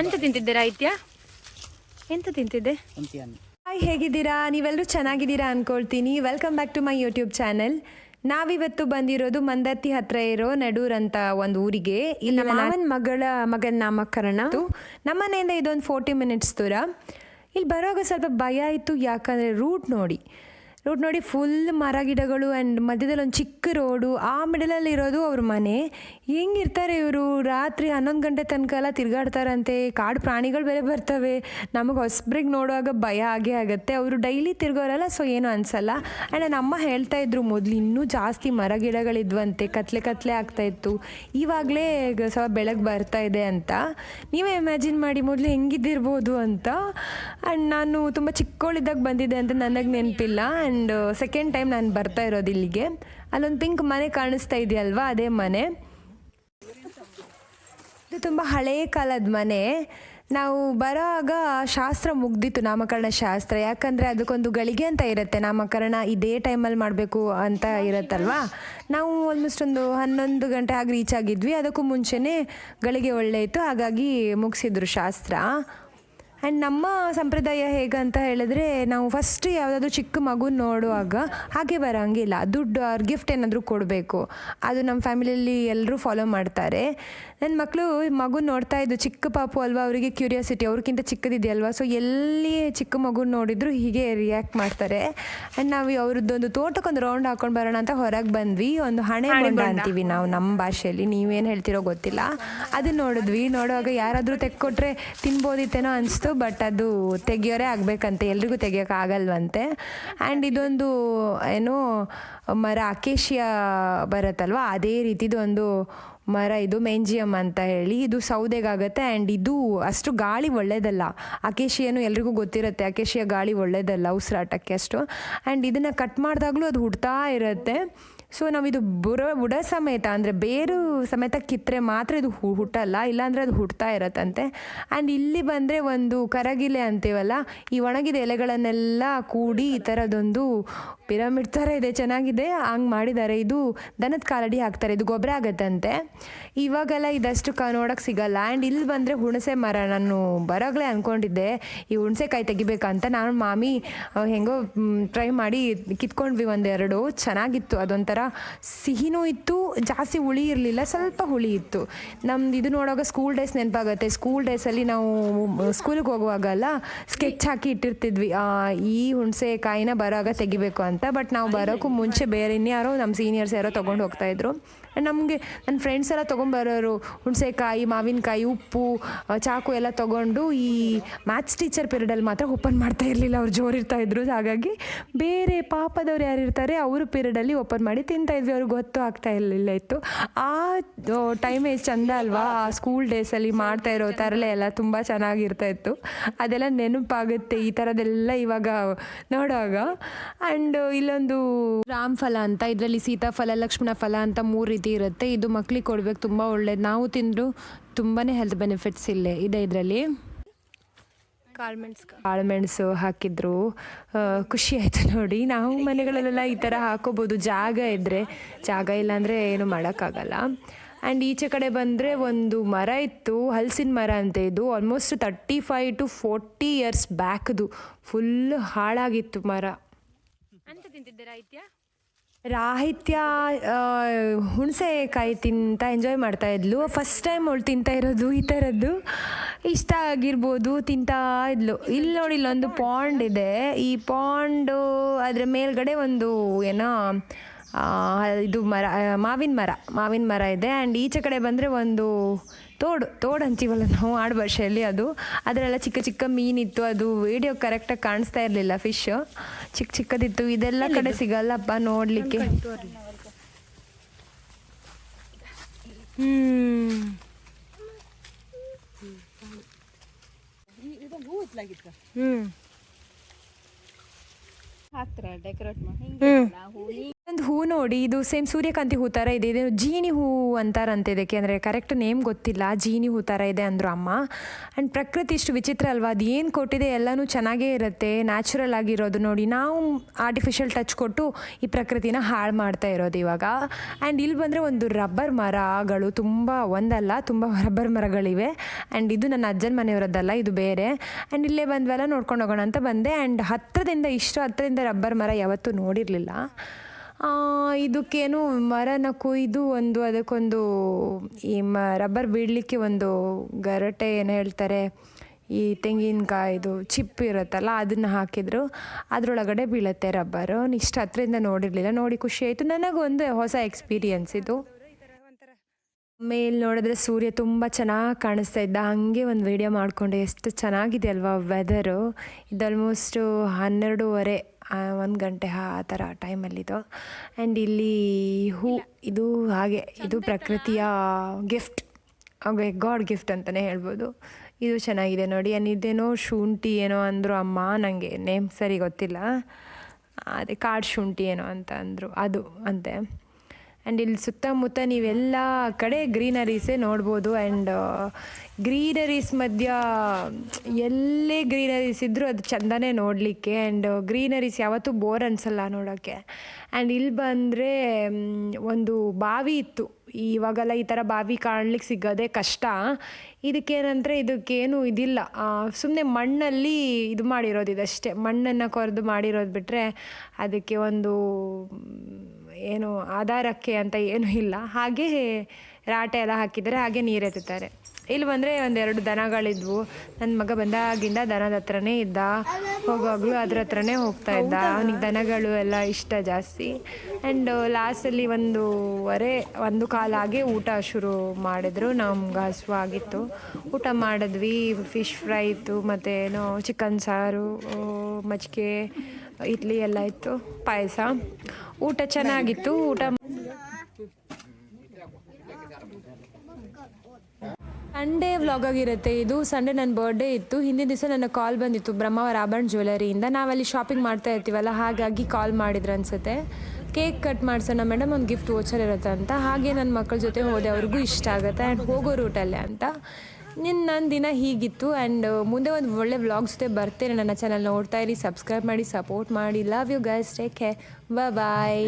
ಅಂತ ತಿಂತಿದ್ದೀರಾ ಐತ್ಯ? ಎಂತ ತಿಂತಿದ್ದೆ? ಹಾಯ್ ಹೇಗಿದ್ದೀರಾ? ನೀವೆಲ್ಲರೂ ಚೆನ್ನಾಗಿದ್ದೀರಾ ಅನ್ಕೊಳ್ತೀನಿ. Welcome back to my YouTube channel ನಾವಿವತ್ತು ಬಂದಿರೋದು ಮಂದತ್ತಿ ಹತ್ರ ಇರೋ ನಡೂರ್ ಅಂತ ಒಂದು ಊರಿಗೆ. ಇಲ್ಲಿ ಮಾವನ ಮಗಳ ಮಗನ ನಾಮಕರಣ. ನಮ್ಮನೆಯಿಂದ ಇದೊಂದು ಫೋರ್ಟಿ ಮಿನಿಟ್ಸ್ ದೂರ. ಇಲ್ಲಿ ಬರೋವಾಗ ಸ್ವಲ್ಪ ಭಯ ಇತ್ತು ಯಾಕಂದರೆ ರೂಟ್ ನೋಡಿ. ರೂಟ್ ನೋಡಿ ಫುಲ್ ಮರ ಗಿಡಗಳು ಆ್ಯಂಡ್ ಮಧ್ಯದಲ್ಲಿ ಒಂದು ಚಿಕ್ಕ ರೋಡು ಆ ಮಿಡಲಲ್ಲಿ ಇರೋದು ಅವ್ರ ಮನೆ. ಹೆಂಗಿರ್ತಾರೆ ಇವರು? ರಾತ್ರಿ ಹನ್ನೊಂದು ಗಂಟೆ ತನಕ ಎಲ್ಲ ತಿರುಗಾಡ್ತಾರಂತೆ. ಕಾಡು ಪ್ರಾಣಿಗಳು ಬೇರೆ ಬರ್ತವೆ. ನಮಗೆ ಹೊಸಬ್ರಿಗೆ ನೋಡುವಾಗ ಭಯ ಆಗೇ ಆಗುತ್ತೆ. ಅವರು ಡೈಲಿ ತಿರುಗೋರಲ್ಲ ಸೊ ಏನು ಅನಿಸಲ್ಲ. ಆ್ಯಂಡ್ ನಮ್ಮ ಹೇಳ್ತಾ ಇದ್ರು, ಮೊದಲು ಇನ್ನೂ ಜಾಸ್ತಿ ಮರ ಗಿಡಗಳಿದ್ವಂತೆ. ಕತ್ಲೆ ಕತ್ಲೆ ಆಗ್ತಾ ಇತ್ತು. ಇವಾಗಲೇ ಸ್ವಲ್ಪ ಬೆಳಗ್ಗೆ ಬರ್ತಾ ಇದೆ ಅಂತ. ನೀವೇ ಇಮ್ಯಾಜಿನ್ ಮಾಡಿ, ಮೊದಲು ಹೆಂಗಿದ್ದಿರ್ಬೋದು ಅಂತ. ಆ್ಯಂಡ್ ನಾನು ತುಂಬ ಚಿಕ್ಕವಳಿದ್ದಾಗ ಬಂದಿದ್ದೆ ಅಂತ ನನಗೆ ನೆನಪಿಲ್ಲ. ಆ್ಯಂಡ್ ಸೆಕೆಂಡ್ ಟೈಮ್ ನಾನು ಬರ್ತಾ ಇರೋದು ಇಲ್ಲಿಗೆ. ಅಲ್ಲೊಂದು ಪಿಂಕ್ ಮನೆ ಕಾಣಿಸ್ತಾ ಇದೆಯಲ್ವಾ? ಅದೇ ಮನೆ. ಇದು ತುಂಬ ಹಳೆಯ ಕಾಲದ ಮನೆ. ನಾವು ಬರೋವಾಗ ಶಾಸ್ತ್ರ ಮುಗ್ದಿತ್ತು, ನಾಮಕರಣ ಶಾಸ್ತ್ರ. ಯಾಕಂದರೆ ಅದಕ್ಕೊಂದು ಗಳಿಗೆ ಅಂತ ಇರುತ್ತೆ. ನಾಮಕರಣ ಇದೇ ಟೈಮಲ್ಲಿ ಮಾಡಬೇಕು ಅಂತ ಇರುತ್ತಲ್ವಾ? ನಾವು ಆಲ್ಮೋಸ್ಟ್ ಒಂದು ಹನ್ನೊಂದು ಗಂಟೆ ಆಗಿ ರೀಚ್ ಆಗಿದ್ವಿ. ಅದಕ್ಕೂ ಮುಂಚೆನೇ ಗಳಿಗೆ ಒಳ್ಳೆ ಇತ್ತು. ಹಾಗಾಗಿ ಮುಗಿಸಿದ್ರು ಶಾಸ್ತ್ರ. ಆ್ಯಂಡ್ ನಮ್ಮ ಸಂಪ್ರದಾಯ ಹೇಗಂತ ಹೇಳಿದ್ರೆ ನಾವು ಫಸ್ಟ್ ಯಾವುದಾದ್ರೂ ಚಿಕ್ಕ ಮಗು ನೋಡುವಾಗ ಹಾಗೆ ಬರೋಂಗಿಲ್ಲ. ದುಡ್ಡು ಅವ್ರ ಗಿಫ್ಟ್ ಏನಾದರೂ ಕೊಡಬೇಕು. ಅದು ನಮ್ಮ ಫ್ಯಾಮಿಲಿಯಲ್ಲಿ ಎಲ್ಲರೂ ಫಾಲೋ ಮಾಡ್ತಾರೆ. ನನ್ನ ಮಕ್ಕಳು ಮಗು ನೋಡ್ತಾ ಇದ್ದು ಚಿಕ್ಕ ಪಾಪು ಅಲ್ವಾ ಅವರಿಗೆ ಕ್ಯೂರಿಯಾಸಿಟಿ ಅವ್ರಿಗಿಂತ ಚಿಕ್ಕದಿದೆಯಲ್ವಾ ಸೊ ಎಲ್ಲಿ ಚಿಕ್ಕ ಮಗು ನೋಡಿದ್ರು ಹೀಗೆ ರಿಯಾಕ್ಟ್ ಮಾಡ್ತಾರೆ. ಆ್ಯಂಡ್ ನಾವು ಅವ್ರದ್ದೊಂದು ತೋಟಕ್ಕೊಂದು ರೌಂಡ್ ಹಾಕೊಂಡು ಬರೋಣ ಅಂತ ಹೊರಗೆ ಬಂದ್ವಿ. ಒಂದು ಹಣೆ ಬೊಂಡ ಅಂತೀವಿ ನಾವು ನಮ್ಮ ಭಾಷೆಯಲ್ಲಿ. ನೀವೇನು ಹೇಳ್ತಿರೋ ಗೊತ್ತಿಲ್ಲ. ಅದನ್ನ ನೋಡಿದ್ವಿ. ನೋಡುವಾಗ ಯಾರಾದರೂ ತೆಕ್ಕೊಟ್ರೆ ತಿನ್ಬೋದಿತ್ತೇನೋ ಅನಿಸ್ತು. ಬಟ್ ಅದು ತೆಗಿಯೋರೇ ಆಗಬೇಕಂತೆ. ಎಲ್ರಿಗೂ ತೆಗಿಯೋಕೆ ಆಗಲ್ವಂತೆ. ಆ್ಯಂಡ್ ಇದೊಂದು ಏನು ಮರ ಅಕೇಶಿಯ ಬರುತ್ತಲ್ವ? ಅದೇ ರೀತಿದು ಒಂದು ಮರ ಇದು ಮೆಂಜಿಯಮ್ ಅಂತ ಹೇಳಿ ಇದು ಸೌದೆಗಾಗತ್ತೆ. ಆ್ಯಂಡ್ ಇದು ಅಷ್ಟು ಗಾಳಿ ಒಳ್ಳೇದಲ್ಲ. ಅಕೇಶಿಯನು ಎಲ್ರಿಗೂ ಗೊತ್ತಿರುತ್ತೆ ಅಕೇಶಿಯ ಗಾಳಿ ಒಳ್ಳೇದಲ್ಲ ಉಸಿರಾಟಕ್ಕೆ ಅಷ್ಟು. ಆ್ಯಂಡ್ ಇದನ್ನು ಕಟ್ ಮಾಡಿದಾಗಲೂ ಅದು ಹುಡ್ತಾ ಇರುತ್ತೆ. ಸೊ ನಾವಿದು ಬುಡ ಬುಡ ಸಮೇತ ಅಂದರೆ ಬೇರು ಸಮೇತ ಕಿತ್ತರೆ ಮಾತ್ರ ಇದು ಹುಟ್ಟಲ್ಲ, ಇಲ್ಲಾಂದರೆ ಅದು ಹುಟ್ತಾ ಇರತ್ತಂತೆ. ಆ್ಯಂಡ್ ಇಲ್ಲಿ ಬಂದರೆ ಒಂದು ಕರಗಿಲೆ ಅಂತೀವಲ್ಲ, ಈ ಒಣಗಿದ ಎಲೆಗಳನ್ನೆಲ್ಲ ಕೂಡಿ ಈ ಥರದೊಂದು ಪಿರಮಿಡ್ ಥರ ಇದೆ, ಚೆನ್ನಾಗಿದೆ, ಹಂಗೆ ಮಾಡಿದ್ದಾರೆ. ಇದು ದನದ ಕಾಲಡಿ ಹಾಕ್ತಾರೆ, ಇದು ಗೊಬ್ಬರ ಆಗತ್ತಂತೆ. ಇವಾಗೆಲ್ಲ ಇದಷ್ಟು ಕ ನೋಡೋಕ್ಕೆ ಸಿಗಲ್ಲ. ಆ್ಯಂಡ್ ಇಲ್ಲಿ ಬಂದರೆ ಹುಣಸೆ ಮರ, ನಾನು ಬರೋಗಲೇ ಅಂದ್ಕೊಂಡಿದ್ದೆ ಈ ಹುಣಸೆಕಾಯಿ ತೆಗಿಬೇಕಂತ ನಾನು ಮಾಮಿ ಹೆಂಗೋ ಟ್ರೈ ಮಾಡಿ ಕಿತ್ಕೊಂಡ್ವಿ ಒಂದೆರಡು. ಚೆನ್ನಾಗಿತ್ತು, ಅದೊಂಥರ ಸಿಹಿನೂ ಇತ್ತು, ಜಾಸ್ತಿ ಹುಳಿ ಇರಲಿಲ್ಲ ಸ್ವಲ್ಪ ಹುಳಿ ಇತ್ತು. ನಮ್ದು ಇದು ನೋಡುವಾಗ ಸ್ಕೂಲ್ ಡೇಸ್ ನೆನಪಾಗುತ್ತೆ. ಸ್ಕೂಲ್ ಡೇಸಲ್ಲಿ ನಾವು ಸ್ಕೂಲಿಗೆ ಹೋಗುವಾಗಲ್ಲ ಸ್ಕೆಚ್ ಹಾಕಿ ಇಟ್ಟಿರ್ತಿದ್ವಿ. ಈ ಹುಣಸೆ ಕಾಯಿನ ಬರೋವಾಗ ತೆಗಿಬೇಕು ಅಂತ. ಬಟ್ ನಾವು ಬರೋಕ್ಕೂ ಮುಂಚೆ ಬೇರೆ ಇನ್ಯಾರೋ ನಮ್ಮ ಸೀನಿಯರ್ಸ್ ಯಾರೋ ತೊಗೊಂಡು ಹೋಗ್ತಾಯಿದ್ರು ನಮಗೆ ನನ್ನ ಫ್ರೆಂಡ್ಸ್ ಎಲ್ಲ ತೊಗೊಂಬರೋರು ಹುಣಸೆಕಾಯಿ ಮಾವಿನಕಾಯಿ ಉಪ್ಪು ಚಾಕು ಎಲ್ಲ ತೊಗೊಂಡು ಈ ಮ್ಯಾಥ್ಸ್ ಟೀಚರ್ ಪೀರಿಯಡಲ್ಲಿ ಮಾತ್ರ ಓಪನ್ ಮಾಡ್ತಾ ಇರಲಿಲ್ಲ. ಅವ್ರು ಜೋರಿರ್ತಾ ಇದ್ರು. ಹಾಗಾಗಿ ಬೇರೆ ಪಾಪದವ್ರು ಯಾರು ಇರ್ತಾರೆ ಅವರು ಪೀರಿಯಡಲ್ಲಿ ಓಪನ್ ಮಾಡಿ ತಿಂತಾ ಇದ್ವಿ. ಅವ್ರಿಗೆ ಗೊತ್ತು ಆಗ್ತಾ ಇರಲಿಲ್ಲ ಇತ್ತು. ಆ ಟೈಮ್ ಚಂದ ಅಲ್ವಾ? ಆ ಸ್ಕೂಲ್ ಡೇಸಲ್ಲಿ ಮಾಡ್ತಾ ಇರೋ ತರಲೆ ಎಲ್ಲ ತುಂಬ ಚೆನ್ನಾಗಿರ್ತಾ ಇತ್ತು. ಅದೆಲ್ಲ ನೆನಪಾಗುತ್ತೆ ಈ ಥರದ್ದೆಲ್ಲ ಇವಾಗ ನೋಡುವಾಗ. ಆ್ಯಂಡ್ ಇಲ್ಲೊಂದು ರಾಮ್ ಫಲ ಅಂತ, ಇದರಲ್ಲಿ ಸೀತಾಫಲ ಲಕ್ಷ್ಮಣ ಫಲ ಅಂತ ಮೂರು ರೀತಿ ಇರುತ್ತೆ. ಇದು ಮಕ್ಳಿಗೆ ಕೊಡ್ಬೇಕು, ತುಂಬ ಒಳ್ಳೇದು. ನಾವು ತಿಂದರೂ ತುಂಬಾ ಹೆಲ್ತ್ ಬೆನಿಫಿಟ್ಸ್ ಇಲ್ಲೇ ಇದೆ ಇದರಲ್ಲಿ. ಕಾಳ್ಮೆಣ್ಸ್ ಕಾಳುಮೆಣಸು ಹಾಕಿದ್ರು. ಖುಷಿ ಆಯಿತು ನೋಡಿ. ನಾವು ಮನೆಗಳಲ್ಲೆಲ್ಲ ಈ ಥರ ಹಾಕೋಬೋದು. ಜಾಗ ಇದ್ದರೆ ಜಾಗ ಇಲ್ಲಾಂದರೆ ಏನು ಮಾಡೋಕ್ಕಾಗಲ್ಲ. ಆ್ಯಂಡ್ ಈಚೆ ಕಡೆ ಬಂದರೆ ಒಂದು ಮರ ಇತ್ತು. ಹಲಸಿನ ಮರ ಅಂತ ಇದು almost thirty five to forty years ಬ್ಯಾಕ್ದು full ಹಾಳಾಗಿತ್ತು ಮರ. ಅಂತ ತಿಂತಿದ್ದೀರಾ ಐತ್ಯ? ರಾಹಿತ್ಯ ಹುಣಸೆ ಹುಣಸೆಕಾಯಿ ತಿಂತ ಎಂಜಾಯ್ ಮಾಡ್ತಾ ಇದ್ಲು. ಫಸ್ಟ್ ಟೈಮ್ ಅವಳು ತಿಂತಾ ಇರೋದು ಈ ಥರದ್ದು ಇಷ್ಟ ಆಗಿರ್ಬೋದು ತಿಂತಾ ಇದ್ಲು. ಇಲ್ಲಿ ನೋಡಿ ಇಲ್ಲೊಂದು ಪಾಂಡ್ ಇದೆ? ಈ ಪಾಂಡು ಅದರ ಮೇಲ್ಗಡೆ ಒಂದು ಏನೋ ಇದು ಮರ ಮಾವಿನ ಮರ ಮಾವಿನ ಮರ ಇದೆ. ಆ್ಯಂಡ್ ಈಚೆ ಕಡೆ ಬಂದರೆ ಒಂದು ತೋಡು ತೋಡು ಅಂತೀವಲ್ಲ ನಾವು ಆಡು ಭಾಷೆಯಲ್ಲಿ ಅದು. ಅದರೆಲ್ಲ ಚಿಕ್ಕ ಚಿಕ್ಕ ಮೀನಿತ್ತು ಅದು ವಿಡಿಯೋ ಕರೆಕ್ಟಾಗಿ ಕಾಣಿಸ್ತಾ ಇರಲಿಲ್ಲ ಫಿಶ್ ಚಿಕ್ಕ ಚಿಕ್ಕದಿತ್ತು ಇದೆಲ್ಲ ಕಡೆ ಸಿಗಲ್ಲಪ್ಪ ನೋಡಲಿಕ್ಕೆ. ಹ್ಮ್. ಹ್ಮ್. ಹಾಕ್ತಾರ ಡೆಕೋರೇಟ್ ಮಾಡಿ ಹ್ಮ್. ಒಂದು ಹೂ ನೋಡಿ, ಇದು ಸೇಮ್ ಸೂರ್ಯಕಾಂತಿ ಹೂ ಥರ ಇದೆ. ಇದು ಜೀನಿ ಹೂ ಅಂತಾರಂತೆ ಇದಕ್ಕೆ. ಅಂದರೆ ಕರೆಕ್ಟ್ ನೇಮ್ ಗೊತ್ತಿಲ್ಲ. ಜೀನಿ ಹೂ ಥರ ಇದೆ ಅಂದರು ಅಮ್ಮ. ಆ್ಯಂಡ್ ಪ್ರಕೃತಿ ಇಷ್ಟು ವಿಚಿತ್ರ ಅಲ್ವಾ? ಅದು ಏನು ಕೊಟ್ಟಿದೆ ಎಲ್ಲನೂ ಚೆನ್ನಾಗೇ ಇರುತ್ತೆ. ನ್ಯಾಚುರಲ್ ಆಗಿರೋದು ನೋಡಿ. ನಾವು ಆರ್ಟಿಫಿಷಿಯಲ್ ಟಚ್ ಕೊಟ್ಟು ಈ ಪ್ರಕೃತಿನ ಹಾಳು ಮಾಡ್ತಾ ಇರೋದು ಇವಾಗ. ಆ್ಯಂಡ್ ಇಲ್ಲಿ ಬಂದರೆ ಒಂದು ರಬ್ಬರ್ ಮರಗಳು ತುಂಬ, ಒಂದಲ್ಲ, ತುಂಬ ರಬ್ಬರ್ ಮರಗಳಿವೆ. ಆ್ಯಂಡ್ ಇದು ನನ್ನ ಅಜ್ಜನ ಮನೆಯವರದ್ದಲ್ಲ, ಇದು ಬೇರೆ. ಆ್ಯಂಡ್ ಇಲ್ಲೇ ಬಂದ್ವೆಲ್ಲ ನೋಡ್ಕೊಂಡು ಹೋಗೋಣ ಅಂತ ಬಂದೆ. ಆ್ಯಂಡ್ ಹತ್ತಿರದಿಂದ ಇಷ್ಟು ಹತ್ತಿರದಿಂದ ರಬ್ಬರ್ ಮರ ಯಾವತ್ತೂ ನೋಡಿರಲಿಲ್ಲ. ಇದಕ್ಕೇನು ಮರನ ಕೊಯ್ದು ಒಂದು ಅದಕ್ಕೊಂದು ಈ ಮ, ರಬ್ಬರ್ ಬೀಳಲಿಕ್ಕೆ ಒಂದು ಗರಟೆ ಏನು ಹೇಳ್ತಾರೆ, ಈ ತೆಂಗಿನಕಾಯಿದು ಚಿಪ್ ಇರುತ್ತಲ್ಲ, ಅದನ್ನು ಹಾಕಿದ್ರು. ಅದರೊಳಗಡೆ ಬೀಳುತ್ತೆ ರಬ್ಬರು. ಇಷ್ಟು ಹತ್ರದಿಂದ ನೋಡಿರಲಿಲ್ಲ, ನೋಡಿ ಖುಷಿ ಆಯಿತು. ನನಗೊಂದು ಹೊಸ ಎಕ್ಸ್ಪೀರಿಯನ್ಸ್ ಇದು. ಮೇಲೆ ನೋಡಿದ್ರೆ ಸೂರ್ಯ ತುಂಬ ಚೆನ್ನಾಗಿ ಕಾಣಿಸ್ತಾ ಇದ್ದ. ಹಾಗೆ ಒಂದು ವಿಡಿಯೋ ಮಾಡಿಕೊಂಡೆ ಎಷ್ಟು ಚೆನ್ನಾಗಿದೆ ಅಲ್ವಾ ವೆದರು ಇದು ಆಲ್ಮೋಸ್ಟು ಹನ್ನೆರಡೂವರೆ ಒಂದು ಗಂಟೆ ಆ ಥರ ಟೈಮಲ್ಲಿದು ಆ್ಯಂಡ್ ಇಲ್ಲಿ ಹೂ ಇದು ಹಾಗೆ ಇದು ಪ್ರಕೃತಿಯ ಗಿಫ್ಟ್ ಹಾಗೆ ಗಾಡ್ ಗಿಫ್ಟ್ ಅಂತಲೇ ಹೇಳ್ಬೋದು. ಇದು ಚೆನ್ನಾಗಿದೆ ನೋಡಿ. ಆ್ಯಂಡ್ ಇದೇನೋ ಶುಂಠಿ ಏನೋ ಅಂದರು ಅಮ್ಮ ನನಗೆ ನೇಮ್ ಸರಿ ಗೊತ್ತಿಲ್ಲ. ಅದೇ ಕಾಡು ಶುಂಠಿ ಏನೋ ಅಂತ ಅಂದರು ಅದು ಅಂತೆ. ಆ್ಯಂಡ್ ಇಲ್ಲಿ ಸುತ್ತಮುತ್ತ ನೀವೆಲ್ಲ ಕಡೆ ಗ್ರೀನರೀಸೇ ನೋಡ್ಬೋದು. ಆ್ಯಂಡ್ ಗ್ರೀನರೀಸ್ ಮಧ್ಯ ಎಲ್ಲೇ ಗ್ರೀನರೀಸ್ ಇದ್ದರೂ ಅದು ಚಂದನೇ ನೋಡಲಿಕ್ಕೆ. ಆ್ಯಂಡ್ ಗ್ರೀನರೀಸ್ ಯಾವತ್ತೂ ಬೋರ್ ಅನಿಸಲ್ಲ ನೋಡೋಕ್ಕೆ ಆ್ಯಂಡ್ ಇಲ್ಲಿ ಬಂದರೆ ಒಂದು ಬಾವಿ ಇತ್ತು. ಇವಾಗೆಲ್ಲ ಈ ಥರ ಬಾವಿ ಕಾಣ್ಲಿಕ್ಕೆ ಸಿಗೋದೇ ಕಷ್ಟ. ಇದಕ್ಕೇನಂದರೆ ಇದಕ್ಕೇನು ಇದಿಲ್ಲ. ಸುಮ್ಮನೆ ಮಣ್ಣಲ್ಲಿ ಇದು ಮಾಡಿರೋದು ಇದಷ್ಟೇ. ಮಣ್ಣನ್ನು ಕೊರೆದು ಮಾಡಿರೋದು ಬಿಟ್ಟರೆ ಅದಕ್ಕೆ ಒಂದು ಏನು ಆಧಾರಕ್ಕೆ ಅಂತ ಏನೂ ಇಲ್ಲ. ಹಾಗೆ ರಾಟೆ ಎಲ್ಲ ಹಾಕಿದರೆ ಹಾಗೆ ನೀರು ಎತ್ತುತ್ತಾರೆ. ಇಲ್ಲಿ ಬಂದರೆ ಒಂದೆರಡು ದನಗಳಿದ್ವು. ನನ್ನ ಮಗ ಬಂದಾಗಿಂದ ದನದ ಹತ್ರನೇ ಇದ್ದ. ಹೋಗುವಾಗಲೂ ಅದ್ರ ಹತ್ರನೇ ಹೋಗ್ತಾ ಇದ್ದ. ಅವನಿಗೆ ದನಗಳು ಎಲ್ಲ ಇಷ್ಟ ಜಾಸ್ತಿ. ಆ್ಯಂಡ್ ಲಾಸ್ಟಲ್ಲಿ ಒಂದೂವರೆ ಒಂದು ಕಾಲಾಗೆ ಊಟ ಶುರು ಮಾಡಿದ್ರು. ನಮ್ಗೆ ಹಸುವಾಗಿತ್ತು ಊಟ ಮಾಡಿದ್ವಿ. ಫಿಶ್ ಫ್ರೈ ಇತ್ತು. ಮತ್ತು ಏನೋ ಚಿಕನ್ ಸಾರು ಮಜ್ಜಿಗೆ ಇಡ್ಲಿ ಎಲ್ಲ ಇತ್ತು, ಪಾಯಸ. ಊಟ ಚೆನ್ನಾಗಿತ್ತು, ಊಟ ಸಂಡೇ ವ್ಲಾಗ್ ಆಗಿರುತ್ತೆ ಇದು. ಸಂಡೇ ನನ್ನ ಬರ್ಡೇ ಇತ್ತು. ಹಿಂದಿನ ದಿವಸ ನನ್ನ ಕಾಲ್ ಬಂದಿತ್ತು ಬ್ರಹ್ಮಾವರ ಆಭರಣ ಜ್ಯುವೆಲರಿಯಿಂದ ನಾವಲ್ಲಿ ಶಾಪಿಂಗ್ ಮಾಡ್ತಾ ಇರ್ತೀವಲ್ಲ, ಹಾಗಾಗಿ ಕಾಲ್ ಮಾಡಿದ್ರು ಅನ್ಸುತ್ತೆ. ಕೇಕ್ ಕಟ್ ಮಾಡ್ಸೋಣ ಮೇಡಮ್ ಒಂದು ಗಿಫ್ಟ್ ವೋಚರ್ ಇರುತ್ತೆ ಅಂತ. ಹಾಗೆ ನನ್ನ ಮಕ್ಕಳ ಜೊತೆ ಹೋದೆ, ಅವ್ರಿಗೂ ಇಷ್ಟ ಆಗುತ್ತೆ. ಆ್ಯಂಡ್ ಹೋಗೋ ರೂಟಲ್ಲೇ ಅಂತ. ನಿನ್ನ ನನ್ನ ದಿನ ಹೀಗಿತ್ತು ಆ್ಯಂಡ್ ಮುಂದೆ ಒಂದು ಒಳ್ಳೆ ವ್ಲಾಗ್ಸ್ ಜೊತೆ ಬರ್ತೇನೆ ನನ್ನ ಚಾನಲ್ ನೋಡ್ತಾ ಇರಿ ಸಬ್ಸ್ಕ್ರೈಬ್ ಮಾಡಿ ಸಪೋರ್ಟ್ ಮಾಡಿ. Love you guys take care bye